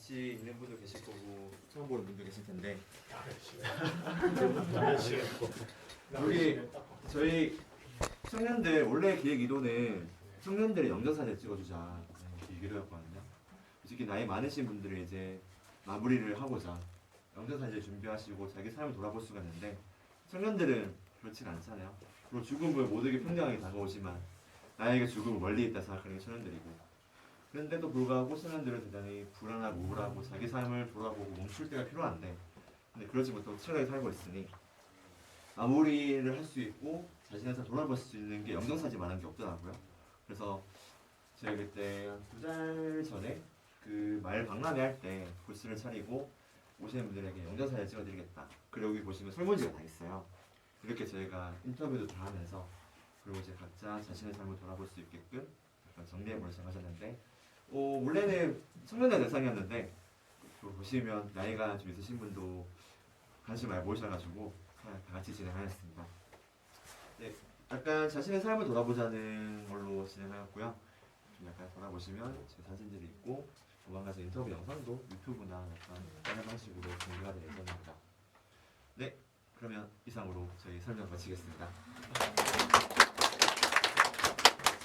같이 있는 분도 계실 거고 처음 보는 분도 계실 텐데 여기 저희 청년들 원래 기획 이도는 청년들의 영전사진을 찍어주자 기획이도였거든요. 솔직히 나이 많으신 분들은 이제 마무리를 하고자 영전사진을 준비하시고 자기 삶을 돌아볼 수가 있는데 청년들은 그렇진 않잖아요. 그리고 죽음을 모두에게 평등하게 다가오지만 나에게 죽음은 멀리 있다 생각하는 게 청년들이고 그런데도 불구하고 청년들은 대단히 불안하고 우울하고 자기 삶을 돌아보고 멈출 때가 필요한데 근데 그러지 못하고 치열하게 살고 있으니 마무리를 할 수 있고 자신의 삶 돌아볼 수 있는 게 영정사진만한 게 없더라고요. 그래서 제가 그때 한두달 전에 그 말 박람회 할 때 부스를 차리고 오시는 분들에게 영정사진 찍어드리겠다. 그리고 여기 보시면 설문지가 다 있어요. 이렇게 저희가 인터뷰도 다 하면서 그리고 이제 각자 자신의 삶을 돌아볼 수 있게끔 정리해보려 생각하셨는데 어, 원래는 청년대 대상이었는데 또 보시면 나이가 좀 있으신 분도 관심 많이 모으셔가지고 다 같이 진행하였습니다. 네, 약간 자신의 삶을 돌아보자는 걸로 진행하였고요. 좀 약간 돌아보시면 제 사진들이 있고 조만간 제 인터뷰 영상도 유튜브나 약간 다른 방식으로 공개가 될 예정입니다. 네, 그러면 이상으로 저희 설명 마치겠습니다.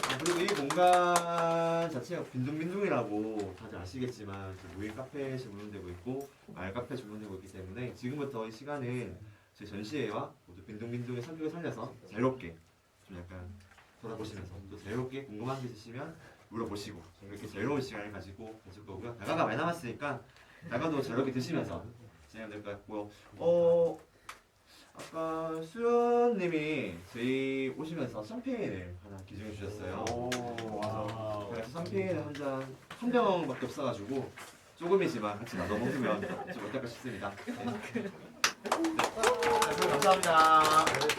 아, 그리고 이 공간 자체가 빈둥빈둥이라고 다들 아시겠지만 저 무인 카페에 주문되고 있고 말 카페 주문되고 있기 때문에 지금부터 이 시간은 제 전시회와 모두 빈둥빈둥의 성격을 살려서 자유롭게 좀 약간 돌아보시면서 또 자유롭게 궁금한 게 있으시면 물어보시고 이렇게 자유로운 시간을 가지고 가질 거고요. 다가가 많이 남았으니까 다가도 자유롭게 드시면서 진행하면 될 것 같고요. 어 아까 수연님이 저희 오시면서 샴페인을 하나 기증해 주셨어요. 제가 샴페인을 한잔 한 병밖에 없어가지고 조금이지만 같이 나눠 먹으면 좀 어떨까 싶습니다. 네. 네. 감사합니다.